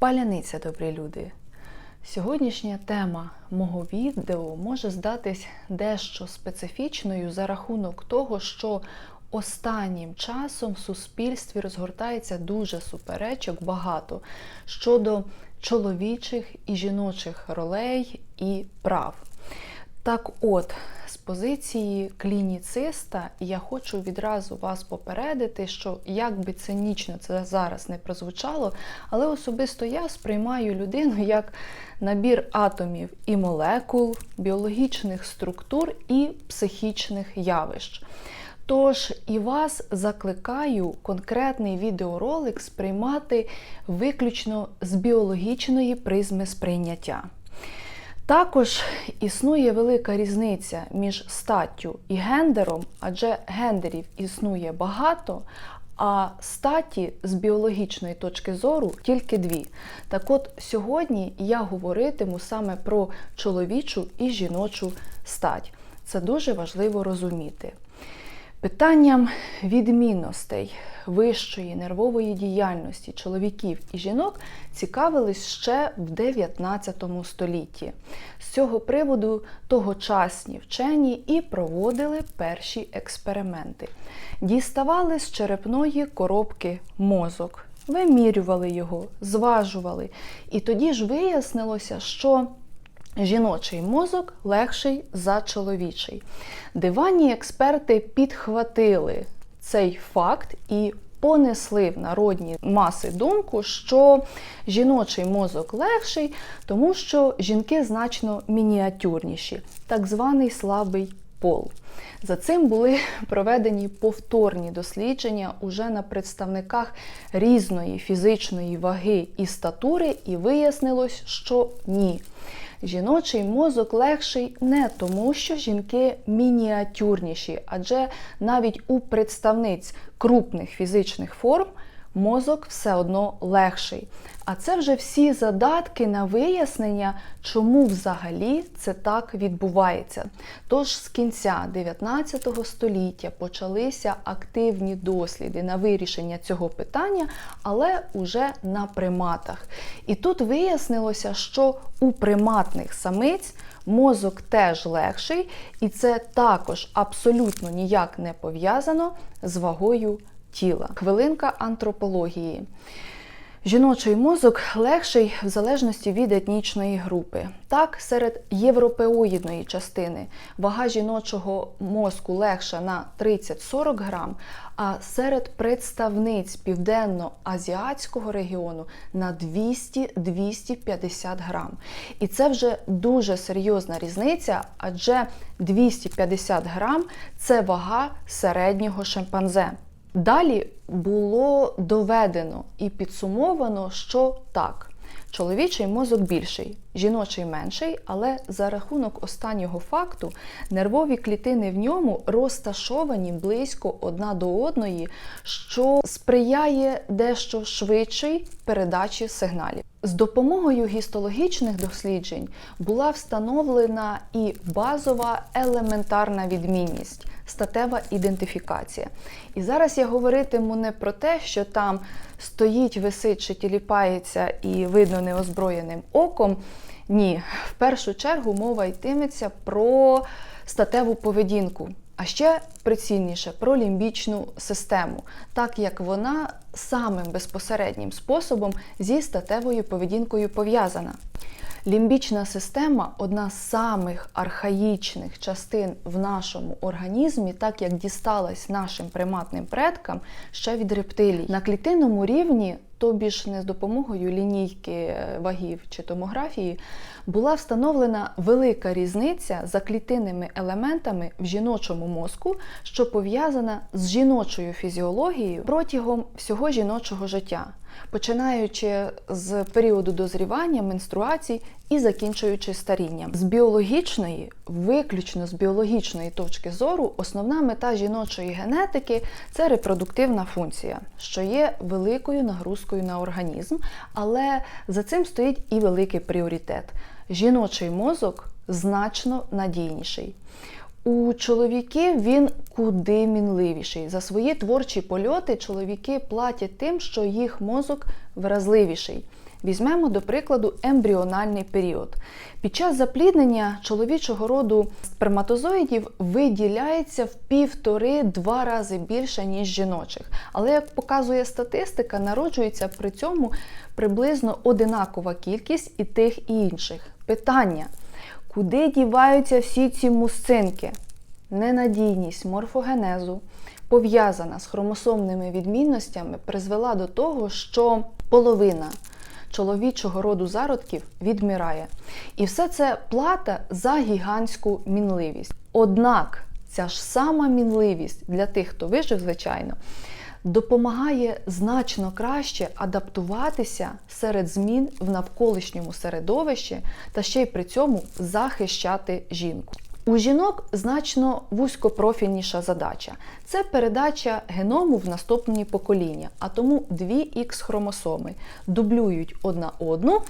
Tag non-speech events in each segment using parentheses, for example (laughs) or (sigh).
Паляниця, добрі люди. Сьогоднішня тема мого відео може здатись дещо специфічною за рахунок того, що останнім часом в суспільстві розгортається дуже суперечок багато щодо чоловічих і жіночих ролей і прав. Так от, з позиції клініциста я хочу відразу вас попередити, що як би цинічно це зараз не прозвучало, але особисто я сприймаю людину (laughs) як набір атомів і молекул, біологічних структур і психічних явищ. Тож і вас закликаю конкретний відеоролик сприймати виключно з біологічної призми сприйняття. Також існує велика різниця між статтю і гендером, адже гендерів існує багато, а статі з біологічної точки зору тільки дві. Так от сьогодні я говоритиму саме про чоловічу і жіночу стать. Це дуже важливо розуміти. Питанням відмінностей вищої нервової діяльності чоловіків і жінок цікавились ще в 19 столітті. З цього приводу тогочасні вчені і проводили перші експерименти. Діставали з черепної коробки мозок, вимірювали його, зважували. І тоді ж вияснилося, що Жіночий мозок легший за чоловічий. Диванні експерти підхватили цей факт і понесли в народні маси думку, що жіночий мозок легший, тому що жінки значно мініатюрніші, так званий слабий пол. За цим були проведені повторні дослідження уже на представниках різної фізичної ваги і статури, і вияснилось, що ні. Жіночий мозок легший не тому, що жінки мініатюрніші, адже навіть у представниць крупних фізичних форм мозок все одно легший. А це вже всі задатки на вияснення, чому взагалі це так відбувається. Тож з кінця 19 століття почалися активні досліди на вирішення цього питання, але уже на приматах. І тут вияснилося, що у приматних самиць мозок теж легший, і це також абсолютно ніяк не пов'язано з вагою тіла. Хвилинка антропології. Жіночий мозок легший в залежності від етнічної групи. Так, серед європеоїдної частини вага жіночого мозку легша на 30-40 грам, а серед представниць південно-азіатського регіону на 200-250 грам. І це вже дуже серйозна різниця, адже 250 грам це вага середнього шимпанзе. Далі було доведено і підсумовано, що так. Чоловічий мозок більший, жіночий менший, але за рахунок останнього факту нервові клітини в ньому розташовані близько одна до одної, що сприяє дещо швидшій передачі сигналів. З допомогою гістологічних досліджень була встановлена і базова елементарна відмінність статева ідентифікація. І зараз я говоритиму не про те, що там стоїть, висить чи тіліпається і видно неозброєним оком. Ні, в першу чергу мова йтиметься про статеву поведінку. А ще прицільніше про лімбічну систему, так як вона самим безпосереднім способом зі статевою поведінкою пов'язана. Лімбічна система одна з самих архаїчних частин в нашому організмі, так як дісталась нашим приматним предкам ще від рептилій. На клітинному рівні, тобі ж не з допомогою лінійки е, вагів чи томографії, була встановлена велика різниця за клітинними елементами в жіночому мозку, що пов'язана з жіночою фізіологією протягом всього жіночого життя починаючи з періоду дозрівання, менструацій і закінчуючи старінням. З біологічної, виключно з біологічної точки зору, основна мета жіночої генетики це репродуктивна функція, що є великою нагрузкою на організм, але за цим стоїть і великий пріоритет. Жіночий мозок значно надійніший. У чоловіків він куди мінливіший. За свої творчі польоти чоловіки платять тим, що їх мозок вразливіший. Візьмемо до прикладу ембріональний період. Під час запліднення чоловічого роду сперматозоїдів виділяється в півтори-два рази більше, ніж жіночих. Але як показує статистика, народжується при цьому приблизно одинакова кількість і тих і інших. Питання: куди діваються всі ці мусцинки? Ненадійність морфогенезу, пов'язана з хромосомними відмінностями, призвела до того, що половина чоловічого роду зародків відмирає. І все це плата за гігантську мінливість. Однак ця ж сама мінливість для тих, хто вижив, звичайно, допомагає значно краще адаптуватися серед змін в навколишньому середовищі та ще й при цьому захищати жінку. У жінок значно вузькопрофільніша задача це передача геному в наступні покоління, а тому дві х хромосоми дублюють одна одну,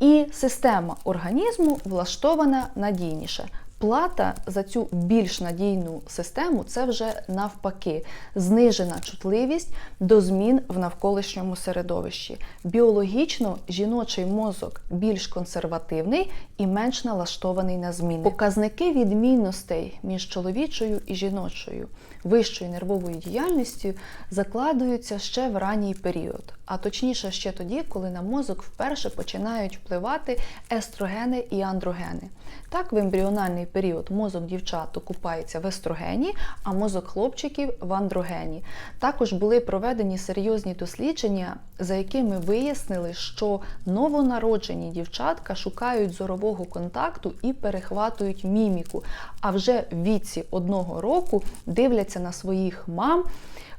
і система організму влаштована надійніше. Плата за цю більш надійну систему це вже навпаки знижена чутливість до змін в навколишньому середовищі. Біологічно жіночий мозок більш консервативний і менш налаштований на зміни. Показники відмінностей між чоловічою і жіночою вищою нервовою діяльністю закладуються ще в ранній період, а точніше ще тоді, коли на мозок вперше починають впливати естрогени і андрогени. Так, в ембріональний період мозок дівчат окупається в естрогені, а мозок хлопчиків в андрогені. Також були проведені серйозні дослідження, за якими вияснили, що новонароджені дівчатка шукають зорового контакту і перехватують міміку. А вже в віці одного року дивляться на своїх мам.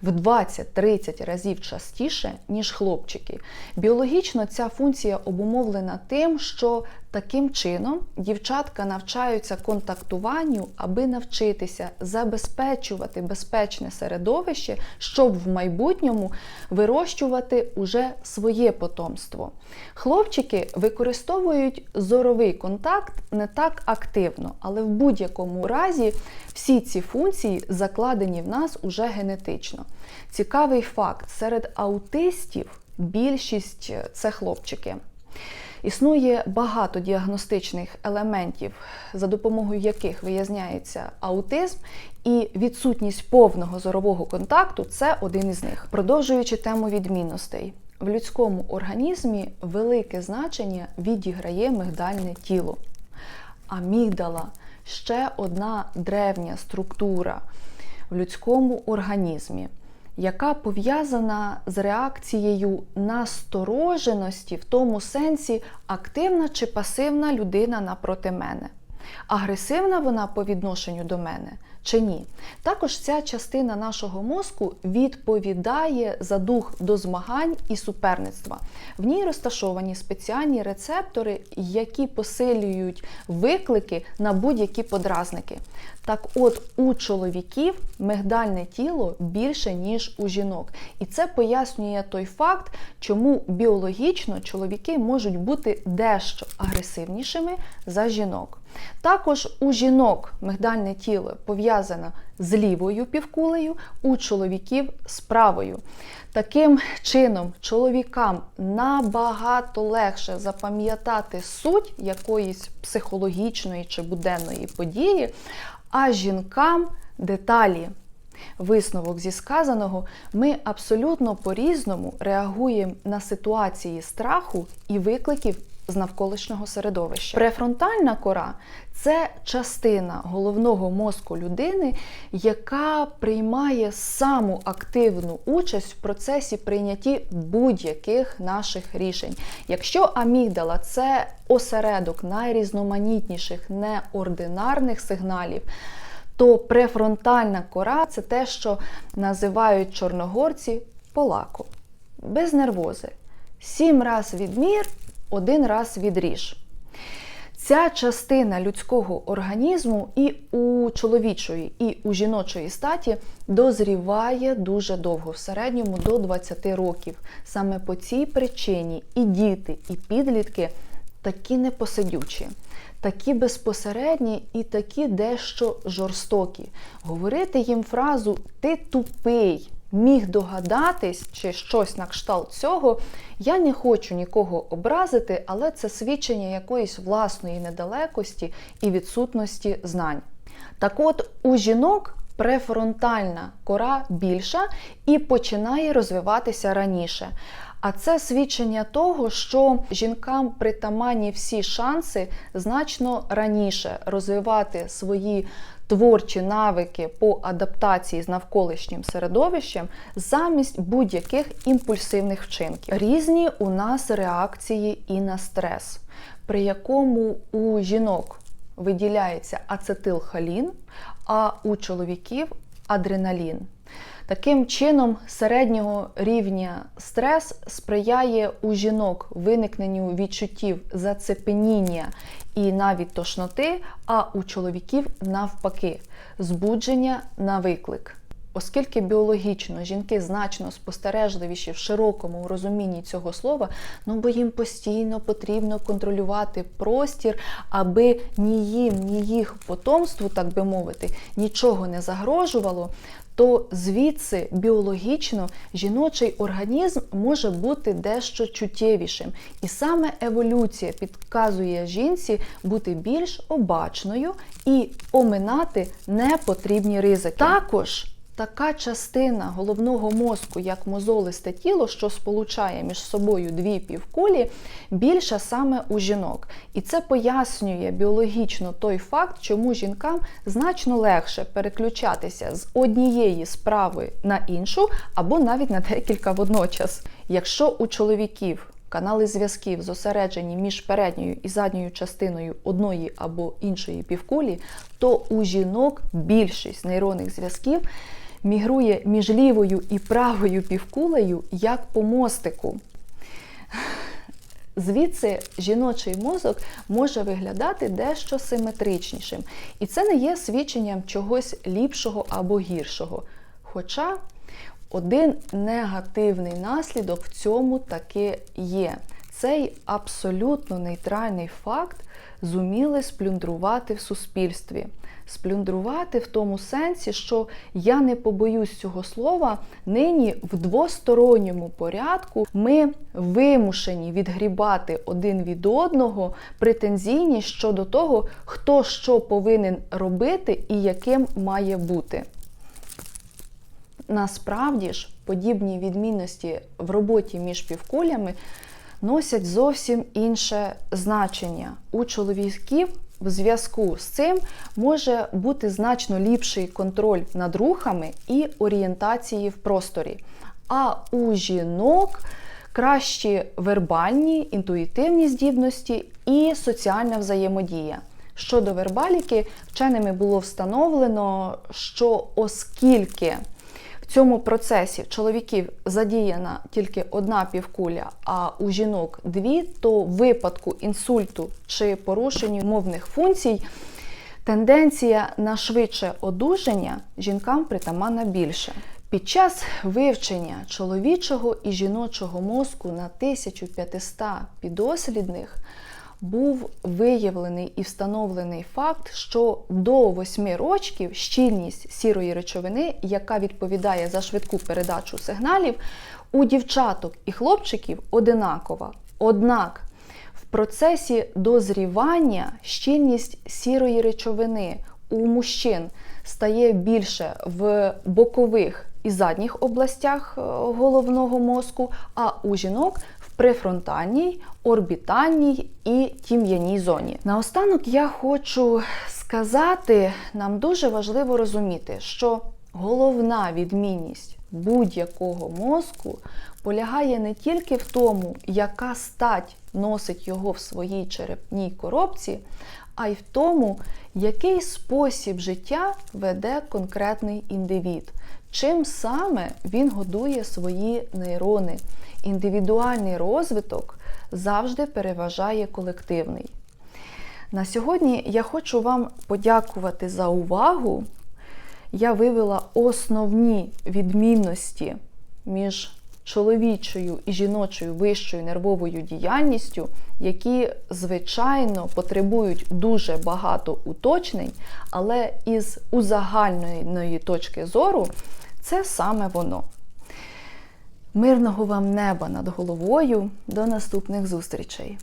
В 20-30 разів частіше, ніж хлопчики. Біологічно ця функція обумовлена тим, що таким чином дівчатка навчаються контактуванню, аби навчитися забезпечувати безпечне середовище, щоб в майбутньому вирощувати уже своє потомство. Хлопчики використовують зоровий контакт не так активно, але в будь-якому разі всі ці функції закладені в нас уже генетично. Цікавий факт: серед аутистів більшість це хлопчики. Існує багато діагностичних елементів, за допомогою яких виясняється аутизм, і відсутність повного зорового контакту це один із них. Продовжуючи тему відмінностей, в людському організмі велике значення відіграє мигдальне тіло. Амігдала ще одна древня структура в людському організмі яка пов'язана з реакцією настороженості в тому сенсі, активна чи пасивна людина напроти мене. Агресивна вона по відношенню до мене чи ні? Також ця частина нашого мозку відповідає за дух до змагань і суперництва. В ній розташовані спеціальні рецептори, які посилюють виклики на будь-які подразники. Так от у чоловіків мигдальне тіло більше, ніж у жінок. І це пояснює той факт, чому біологічно чоловіки можуть бути дещо агресивнішими за жінок. Також у жінок мигдальне тіло пов'язане з лівою півкулею, у чоловіків з правою. Таким чином, чоловікам набагато легше запам'ятати суть якоїсь психологічної чи буденної події, а жінкам деталі. Висновок зі сказаного, ми абсолютно по-різному реагуємо на ситуації страху і викликів з навколишнього середовища. Префронтальна кора це частина головного мозку людини, яка приймає саму активну участь в процесі прийнятті будь-яких наших рішень. Якщо амігдала це осередок найрізноманітніших неординарних сигналів, то префронтальна кора це те, що називають чорногорці полаку, без нервози. Сім раз відмір один раз відріж. Ця частина людського організму і у чоловічої, і у жіночої статі дозріває дуже довго, в середньому до 20 років. Саме по цій причині і діти, і підлітки такі непосидючі, такі безпосередні і такі дещо жорстокі. Говорити їм фразу Ти тупий міг догадатись чи щось на кшталт цього, я не хочу нікого образити, але це свідчення якоїсь власної недалекості і відсутності знань. Так от у жінок префронтальна кора більша і починає розвиватися раніше. А це свідчення того, що жінкам притаманні всі шанси значно раніше розвивати свої творчі навики по адаптації з навколишнім середовищем замість будь-яких імпульсивних вчинків. Різні у нас реакції і на стрес, при якому у жінок виділяється ацетилхолін, а у чоловіків адреналін. Таким чином, середнього рівня стрес сприяє у жінок виникненню відчуттів зацепеніння і навіть тошноти, а у чоловіків навпаки збудження на виклик. Оскільки біологічно жінки значно спостережливіші в широкому розумінні цього слова, ну бо їм постійно потрібно контролювати простір, аби ні їм, ні їх потомству, так би мовити, нічого не загрожувало, то звідси біологічно жіночий організм може бути дещо чуттєвішим. І саме еволюція підказує жінці бути більш обачною і оминати непотрібні ризики. Також Така частина головного мозку, як мозолисте тіло, що сполучає між собою дві півкулі, більша саме у жінок. І це пояснює біологічно той факт, чому жінкам значно легше переключатися з однієї справи на іншу, або навіть на декілька водночас. Якщо у чоловіків Канали зв'язків зосереджені між передньою і задньою частиною одної або іншої півкулі, то у жінок більшість нейронних зв'язків мігрує між лівою і правою півкулею як по мостику. Звідси жіночий мозок може виглядати дещо симетричнішим. І це не є свідченням чогось ліпшого або гіршого. Хоча один негативний наслідок в цьому таки є. Цей абсолютно нейтральний факт зуміли сплюндрувати в суспільстві. Сплюндрувати в тому сенсі, що я не побоюсь цього слова, нині в двосторонньому порядку ми вимушені відгрібати один від одного претензійність щодо того, хто що повинен робити і яким має бути. Насправді ж, подібні відмінності в роботі між півкулями носять зовсім інше значення. У чоловіків в зв'язку з цим може бути значно ліпший контроль над рухами і орієнтації в просторі. А у жінок кращі вербальні, інтуїтивні здібності і соціальна взаємодія. Щодо вербаліки, вченими було встановлено, що оскільки цьому процесі чоловіків задіяна тільки одна півкуля, а у жінок дві, то в випадку інсульту чи порушення мовних функцій тенденція на швидше одужання жінкам притаманна більше. Під час вивчення чоловічого і жіночого мозку на 1500 підослідних був виявлений і встановлений факт, що до 8 років щільність сірої речовини, яка відповідає за швидку передачу сигналів, у дівчаток і хлопчиків одинакова. Однак в процесі дозрівання щільність сірої речовини у мужчин стає більше в бокових і задніх областях е, головного мозку, а у жінок префронтальній, орбітальній і тім'яній зоні. Наостанок я хочу сказати, нам дуже важливо розуміти, що головна відмінність будь-якого мозку полягає не тільки в тому, яка стать носить його в своїй черепній коробці, а й в тому, який спосіб життя веде конкретний індивід, чим саме він годує свої нейрони індивідуальний розвиток завжди переважає колективний. На сьогодні я хочу вам подякувати за увагу. Я вивела основні відмінності між чоловічою і жіночою вищою нервовою діяльністю, які, звичайно, потребують дуже багато уточнень, але із узагальної точки зору це саме воно. Мирного вам неба над головою. До наступних зустрічей!